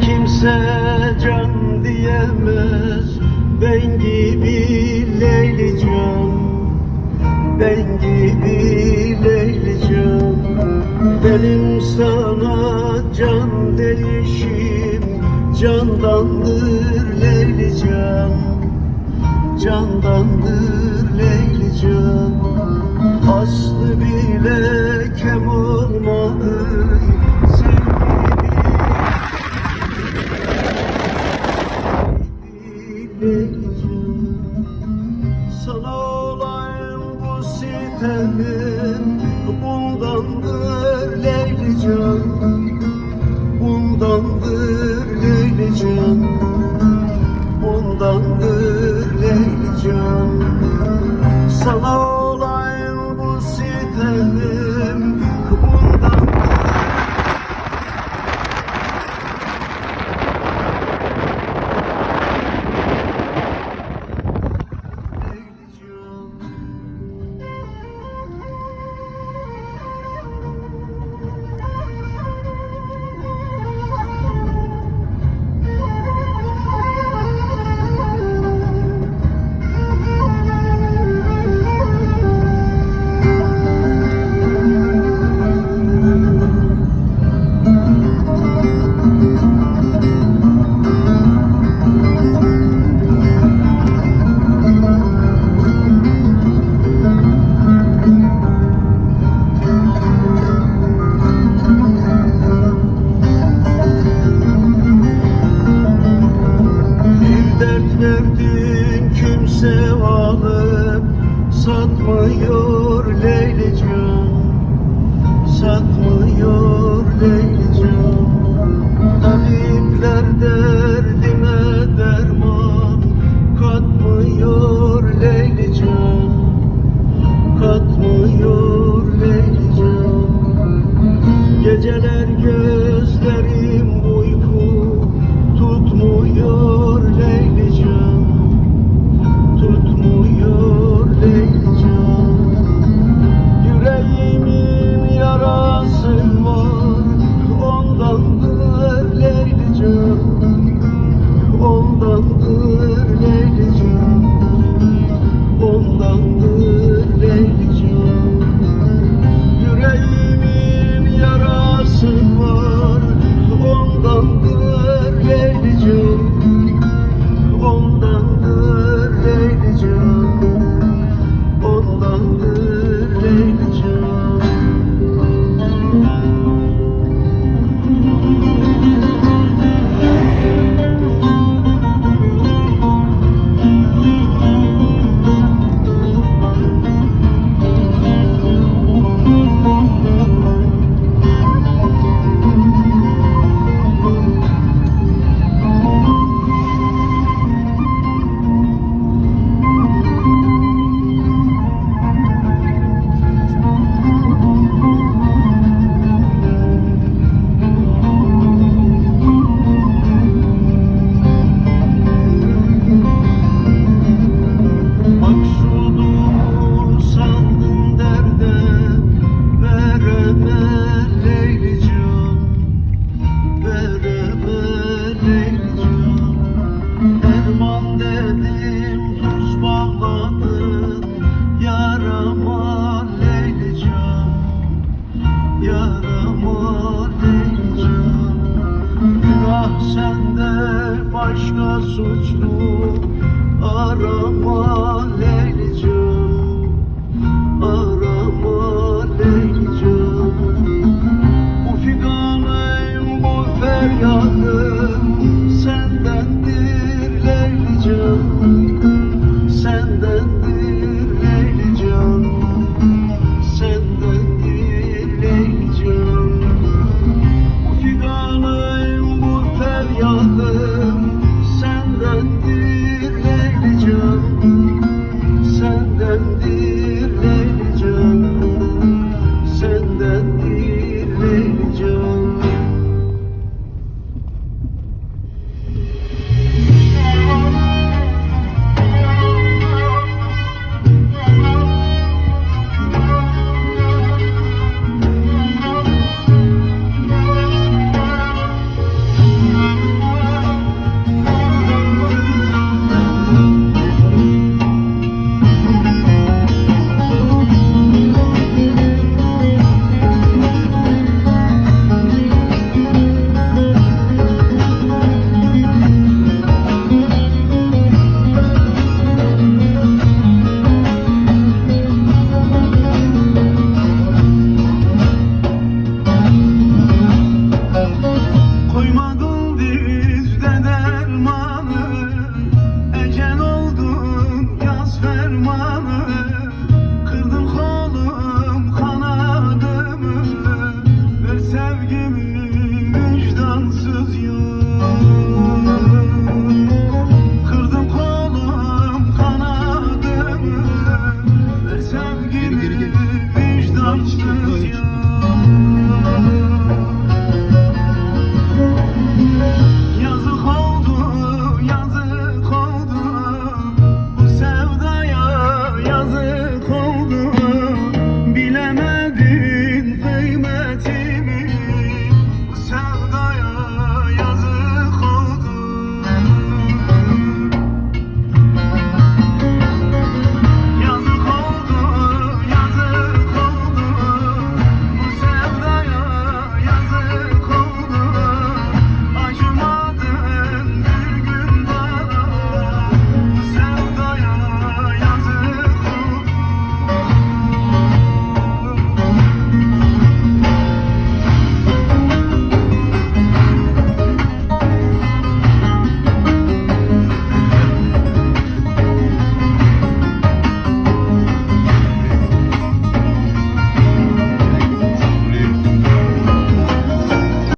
kimse can diyemez. Ben gibi Leyli can Ben gibi Leyli can Benim sana can değişim Candandır Leyli can Candandır Leyli can Aslı bile kem Bundandır Satmıyor Leyli can Tabipler derdime derman Katmıyor Leyli can Katmıyor Leyli can Geceler Leylican Vereme Leylican Derman dedim tuz bağladın Yarama Leylican Yarama Leylican Günah sende başka suçlu Arama Leylican